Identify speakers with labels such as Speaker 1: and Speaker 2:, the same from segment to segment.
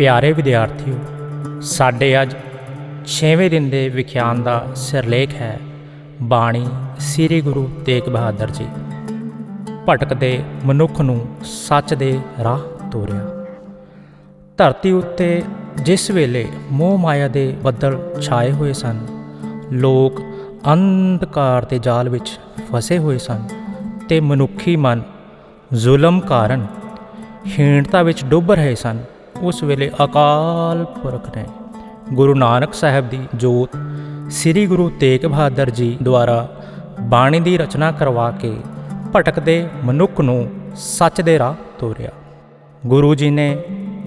Speaker 1: ਪਿਆਰੇ ਵਿਦਿਆਰਥੀਓ, ਸਾਡੇ ਅੱਜ 6ਵੇਂ ਦਿਨ ਦੇ ਵਿਖਿਆਨ ਦਾ ਸਿਰਲੇਖ ਹੈ ਬਾਣੀ ਸ੍ਰੀ ਗੁਰੂ ਤੇਗ ਬਹਾਦਰ ਜੀ। ਭਟਕਦੇ ਮਨੁੱਖ ਨੂੰ ਸੱਚ ਦੇ ਰਾਹ ਤੋਰਿਆ। ਧਰਤੀ ਉੱਤੇ ਜਿਸ ਵੇਲੇ ਮੋਹ ਮਾਇਆ ਦੇ ਬੱਦਲ ਛਾਏ ਹੋਏ ਸਨ, ਲੋਕ ਅੰਧਕਾਰ ਦੇ ਜਾਲ ਵਿੱਚ ਫਸੇ ਹੋਏ ਸਨ ਤੇ ਮਨੁੱਖੀ ਮਨ ਜ਼ੁਲਮ ਕਾਰਨ ਹੀਣਤਾ ਵਿੱਚ ਡੁੱਬ ਰਹੇ ਸਨ। ਉਸ ਵੇਲੇ ਅਕਾਲ ਪੁਰਖ ਨੇ ਗੁਰੂ ਨਾਨਕ ਸਾਹਿਬ ਦੀ ਜੋਤ ਸ੍ਰੀ ਗੁਰੂ ਤੇਗ ਬਹਾਦਰ ਜੀ ਦੁਆਰਾ ਬਾਣੀ ਦੀ ਰਚਨਾ ਕਰਵਾ ਕੇ ਭਟਕਦੇ ਮਨੁੱਖ ਨੂੰ ਸੱਚ ਦੇ ਰਾਹ ਤੋਰਿਆ। ਗੁਰੂ ਜੀ ਨੇ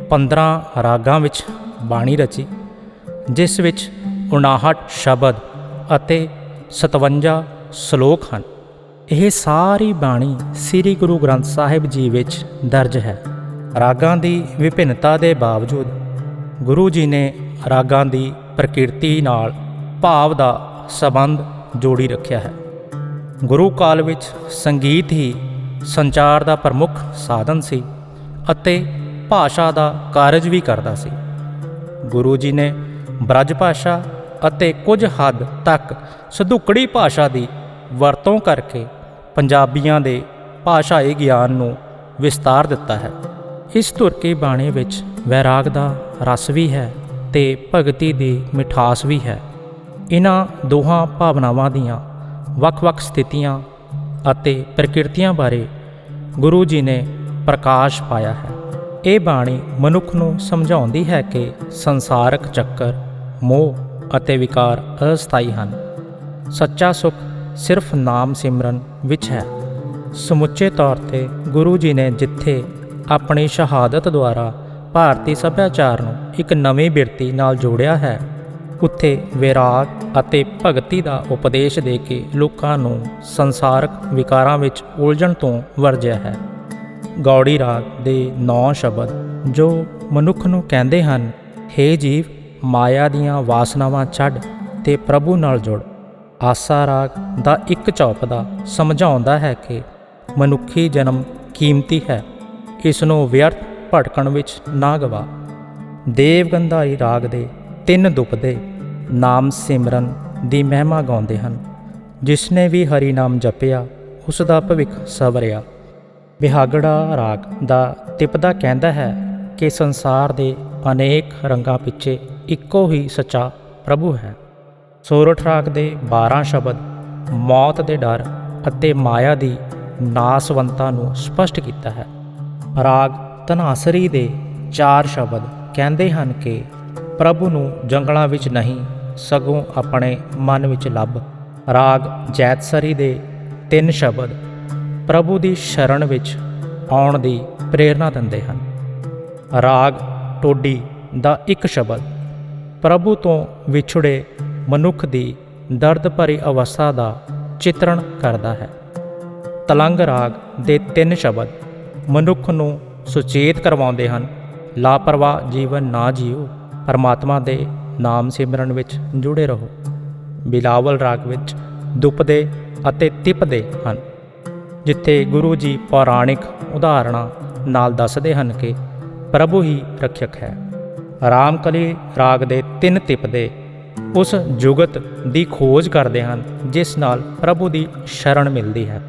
Speaker 1: 15 ਰਾਗਾਂ ਵਿੱਚ ਬਾਣੀ ਰਚੀ, ਜਿਸ ਵਿੱਚ 59 ਸ਼ਬਦ ਅਤੇ 57 ਸ਼ਲੋਕ ਹਨ। ਇਹ ਸਾਰੀ ਬਾਣੀ ਸ੍ਰੀ ਗੁਰੂ ਗ੍ਰੰਥ ਸਾਹਿਬ ਜੀ ਵਿੱਚ ਦਰਜ ਹੈ। ਰਾਗਾਂ ਦੀ ਵਿਭਿੰਨਤਾ ਦੇ ਬਾਵਜੂਦ ਗੁਰੂ ਜੀ ਨੇ ਰਾਗਾਂ ਦੀ ਪ੍ਰਕਿਰਤੀ ਨਾਲ ਭਾਵ ਦਾ ਸਬੰਧ ਜੋੜੀ ਰੱਖਿਆ ਹੈ। ਗੁਰੂ ਕਾਲ ਵਿੱਚ ਸੰਗੀਤ ਹੀ ਸੰਚਾਰ ਦਾ ਪ੍ਰਮੁੱਖ ਸਾਧਨ ਸੀ ਅਤੇ ਭਾਸ਼ਾ ਦਾ ਕਾਰਜ ਵੀ ਕਰਦਾ ਸੀ। ਗੁਰੂ ਜੀ ਨੇ ਬ੍ਰਜ ਭਾਸ਼ਾ ਅਤੇ ਕੁਝ ਹੱਦ ਤੱਕ ਸਧੁਕੜੀ ਭਾਸ਼ਾ ਦੀ ਵਰਤੋਂ ਕਰਕੇ ਪੰਜਾਬੀਆਂ ਦੇ ਭਾਸ਼ਾਈ ਗਿਆਨ ਨੂੰ ਵਿਸਤਾਰ ਦਿੱਤਾ ਹੈ। ਇਸ ਧੁਰਕੀ ਬਾਣੀ ਵਿੱਚ ਵੈਰਾਗ ਦਾ ਰਸ ਵੀ ਹੈ ਤੇ ਭਗਤੀ ਦੀ ਮਿਠਾਸ ਵੀ ਹੈ। ਇਹਨਾਂ ਦੋਹਾਂ ਭਾਵਨਾਵਾਂ ਦੀਆਂ ਵੱਖ-ਵੱਖ ਸਥਿਤੀਆਂ ਅਤੇ ਪ੍ਰਕਿਰਤੀਆਂ ਬਾਰੇ ਗੁਰੂ ਜੀ ਨੇ ਪ੍ਰਕਾਸ਼ ਪਾਇਆ ਹੈ। ਇਹ ਬਾਣੀ ਮਨੁੱਖ ਨੂੰ ਸਮਝਾਉਂਦੀ ਹੈ ਕਿ ਸੰਸਾਰਕ ਚੱਕਰ, ਮੋਹ ਅਤੇ ਵਿਕਾਰ ਅਸਥਾਈ ਹਨ। ਸੱਚਾ ਸੁਖ ਸਿਰਫ ਨਾਮ ਸਿਮਰਨ ਵਿੱਚ ਹੈ। ਸਮੁੱਚੇ ਤੌਰ ਤੇ ਗੁਰੂ ਜੀ ਨੇ ਜਿੱਥੇ ਆਪਣੀ ਸ਼ਹਾਦਤ ਦੁਆਰਾ ਭਾਰਤੀ ਸੱਭਿਆਚਾਰ ਨੂੰ ਇੱਕ ਨਵੀਂ ਬਿਰਤੀ ਨਾਲ ਜੋੜਿਆ ਹੈ। ਉੱਥੇ ਵਿਰਾਗ ਅਤੇ ਭਗਤੀ ਦਾ ਉਪਦੇਸ਼ ਦੇ ਕੇ ਲੋਕਾਂ ਨੂੰ ਸੰਸਾਰਕ ਵਿਕਾਰਾਂ ਵਿੱਚ ਉਲਝਣ ਤੋਂ ਵਰਜਿਆ ਹੈ। ਗੌੜੀ ਰਾਗ ਦੇ 9 ਸ਼ਬਦ, ਜੋ ਮਨੁੱਖ ਨੂੰ ਕਹਿੰਦੇ ਹਨ हे ਜੀਵ, ਮਾਇਆ ਦੀਆਂ ਵਾਸਨਾਵਾਂ ਛੱਡ ਤੇ ਪ੍ਰਭੂ ਨਾਲ ਜੁੜ। ਆਸਾ ਰਾਗ ਦਾ ਇੱਕ ਚੌਪਦਾ ਸਮਝਾਉਂਦਾ ਹੈ ਕਿ ਮਨੁੱਖੀ ਜਨਮ ਕੀਮਤੀ ਹੈ। ਇਸ ਨੂੰ ਵਿਅਰਥ ਭਟਕਣ ਵਿੱਚ ਨਾ ਗਵਾ। ਦੇਵ ਗੰਧਾਰੀ ਰਾਗ ਦੇ ਤਿੰਨ ਦੁਪਦੇ ਨਾਮ ਸਿਮਰਨ ਦੀ ਮਹਿਮਾ ਗਾਉਂਦੇ ਹਨ। ਜਿਸਨੇ ਵੀ ਹਰੀ ਨਾਮ ਜਪਿਆ ਉਸ ਦਾ ਭਵਿੱਖ ਸਵਰਿਆ। ਵਿਹਾਗੜਾ ਰਾਗ ਦਾ ਤਿਪਦਾ ਕਹਿੰਦਾ ਹੈ ਕਿ ਸੰਸਾਰ ਦੇ ਅਨੇਕ ਰੰਗਾਂ ਪਿੱਛੇ ਇੱਕੋ ਹੀ ਸੱਚਾ ਪ੍ਰਭੂ ਹੈ। ਸੋਰਠ ਰਾਗ ਦੇ 12 ਸ਼ਬਦ ਮੌਤ ਦੇ ਡਰ ਅਤੇ ਮਾਇਆ ਦੀ ਨਾਸਵੰਤਾ ਨੂੰ ਸਪਸ਼ਟ ਕੀਤਾ ਹੈ। ਰਾਗ ਧਨਾਸਰੀ ਦੇ ਚਾਰ ਸ਼ਬਦ ਕਹਿੰਦੇ ਹਨ ਕਿ ਪ੍ਰਭੂ ਨੂੰ ਜੰਗਲਾਂ ਵਿੱਚ ਨਹੀਂ, ਸਗੋਂ ਆਪਣੇ ਮਨ ਵਿੱਚ ਲੱਭ। ਰਾਗ ਜੈਤਸਰੀ ਦੇ ਤਿੰਨ ਸ਼ਬਦ ਪ੍ਰਭੂ ਦੀ ਸ਼ਰਨ ਵਿੱਚ ਆਉਣ ਦੀ ਪ੍ਰੇਰਣਾ ਦਿੰਦੇ ਹਨ। ਰਾਗ ਟੋਡੀ ਦਾ ਇੱਕ ਸ਼ਬਦ ਪ੍ਰਭੂ ਤੋਂ ਵਿਛੜੇ ਮਨੁੱਖ ਦੀ ਦਰਦ ਭਰੀ ਅਵਸਥਾ ਦਾ ਚਿੱਤਰਣ ਕਰਦਾ ਹੈ। ਤਲੰਗ ਰਾਗ ਦੇ ਤਿੰਨ ਸ਼ਬਦ ਮਨੁੱਖ ਨੂੰ ਸੁਚੇਤ ਕਰਵਾਉਂਦੇ ਹਨ। ਲਾਪਰਵਾਹ ਜੀਵਨ ਨਾ ਜੀਓ। ਪਰਮਾਤਮਾ ਦੇ ਨਾਮ ਸਿਮਰਨ ਵਿੱਚ ਜੁੜੇ ਰਹੋ। ਬਿਲਾਵਲ ਰਾਗ ਵਿੱਚ ਦੁਪਦੇ ਅਤੇ ਤਿਪਦੇ ਹਨ, ਜਿੱਥੇ ਗੁਰੂ ਜੀ ਪੌਰਾਣਿਕ ਉਦਾਹਰਣਾਂ ਨਾਲ ਦੱਸਦੇ ਹਨ ਕਿ ਪ੍ਰਭੂ ਹੀ ਰੱਖਿਅਕ ਹੈ। ਰਾਮਕਲੀ ਰਾਗ ਦੇ ਤਿੰਨ ਤਿਪਦੇ ਉਸ ਜੁਗਤ ਦੀ ਖੋਜ ਕਰਦੇ ਹਨ, ਜਿਸ ਨਾਲ ਪ੍ਰਭੂ ਦੀ ਸ਼ਰਨ ਮਿਲਦੀ ਹੈ।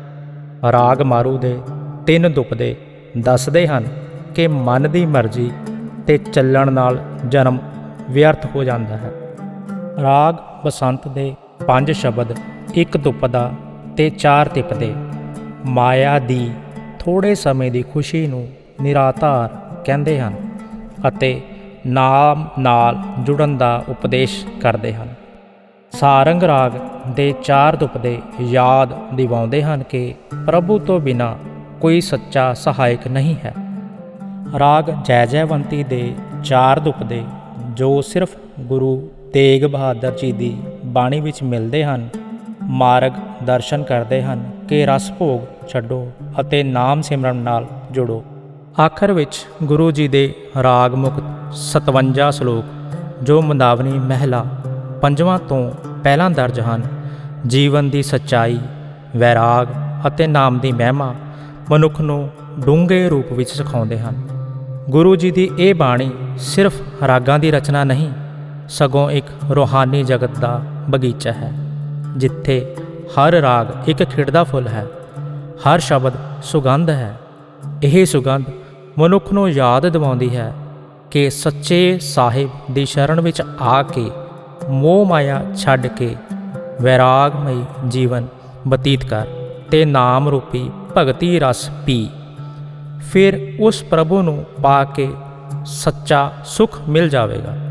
Speaker 1: ਰਾਗ ਮਾਰੂ ਦੇ ਤਿੰਨ ਦੁਪਦੇ ਦੱਸਦੇ ਹਨ ਕਿ ਮਨ ਦੀ ਮਰਜ਼ੀ ਤੇ ਚੱਲਣ ਨਾਲ ਜਨਮ ਵਿਅਰਥ ਹੋ ਜਾਂਦਾ ਹੈ। ਰਾਗ ਬਸੰਤ ਦੇ ਪੰਜ ਸ਼ਬਦ ਇੱਕ ਦੁਪਦਾ ਤੇ ਚਾਰ ਤਿਪਦੇ। ਮਾਇਆ ਦੀ ਥੋੜੇ ਸਮੇਂ ਦੀ ਖੁਸ਼ੀ ਨੂੰ ਨਿਰਾਧਾਰ ਕਹਿੰਦੇ ਹਨ ਅਤੇ ਨਾਮ ਨਾਲ ਜੁੜਨ ਦਾ ਉਪਦੇਸ਼ ਕਰਦੇ ਹਨ। ਸਾਰੰਗ ਰਾਗ ਦੇ ਚਾਰ ਦੁਪਦੇ ਯਾਦ ਦਿਵਾਉਂਦੇ ਹਨ ਕਿ ਪ੍ਰਭੂ ਤੋਂ ਬਿਨਾ ਕੋਈ ਸੱਚਾ ਸਹਾਇਕ ਨਹੀਂ ਹੈ। ਰਾਗ ਜੈ ਜੈਵੰਤੀ ਦੇ ਚਾਰ ਦੁਪਦੇ ਜੋ ਸਿਰਫ ਗੁਰੂ ਤੇਗ ਬਹਾਦਰ ਜੀ ਦੀ ਬਾਣੀ ਵਿੱਚ ਮਿਲਦੇ ਹਨ, ਮਾਰਗ ਦਰਸ਼ਨ ਕਰਦੇ ਹਨ ਕਿ ਰਸ ਭੋਗ ਛੱਡੋ ਅਤੇ ਨਾਮ ਸਿਮਰਨ ਨਾਲ ਜੁੜੋ। ਆਖਰ ਵਿੱਚ ਗੁਰੂ ਜੀ ਦੇ ਰਾਗ ਮੁਕਤ 57 ਸ਼ਲੋਕ, ਜੋ ਮੰਦਾਵਨੀ ਮਹਿਲਾ ਪੰਜਵਾਂ ਤੋਂ ਪਹਿਲਾਂ ਦਰਜ ਹਨ, ਜੀਵਨ ਦੀ ਸੱਚਾਈ, ਵੈਰਾਗ ਅਤੇ ਨਾਮ ਦੀ ਮਹਿਮਾ ਮਨੁੱਖ ਨੂੰ ਡੂੰਘੇ ਰੂਪ ਵਿੱਚ ਸਿਖਾਉਂਦੇ ਹਨ। ਗੁਰੂ ਜੀ ਦੀ ਇਹ ਬਾਣੀ ਸਿਰਫ ਰਾਗਾਂ ਦੀ ਰਚਨਾ ਨਹੀਂ, ਸਗੋਂ ਇੱਕ ਰੂਹਾਨੀ ਜਗਤ ਦਾ ਬਗੀਚਾ ਹੈ, ਜਿੱਥੇ ਹਰ ਰਾਗ ਇੱਕ ਖਿੜਦਾ ਫੁੱਲ ਹੈ, ਹਰ ਸ਼ਬਦ ਸੁਗੰਧ ਹੈ। ਇਹ ਸੁਗੰਧ ਮਨੁੱਖ ਨੂੰ ਯਾਦ ਦਿਵਾਉਂਦੀ ਹੈ ਕਿ ਸੱਚੇ ਸਾਹਿਬ ਦੀ ਸ਼ਰਨ ਵਿੱਚ ਆ ਕੇ ਮੋਹ ਮਾਇਆ ਛੱਡ ਕੇ ਵੈਰਾਗਮਈ ਜੀਵਨ ਬਤੀਤ ਕਰ। ਤੇ ਨਾਮ ਰੂਪੀ ਭਗਤੀ ਰਸ ਪੀ। ਫਿਰ ਉਸ ਪ੍ਰਭੂ ਨੂੰ ਪਾ ਕੇ ਸੱਚਾ ਸੁਖ ਮਿਲ ਜਾਵੇਗਾ।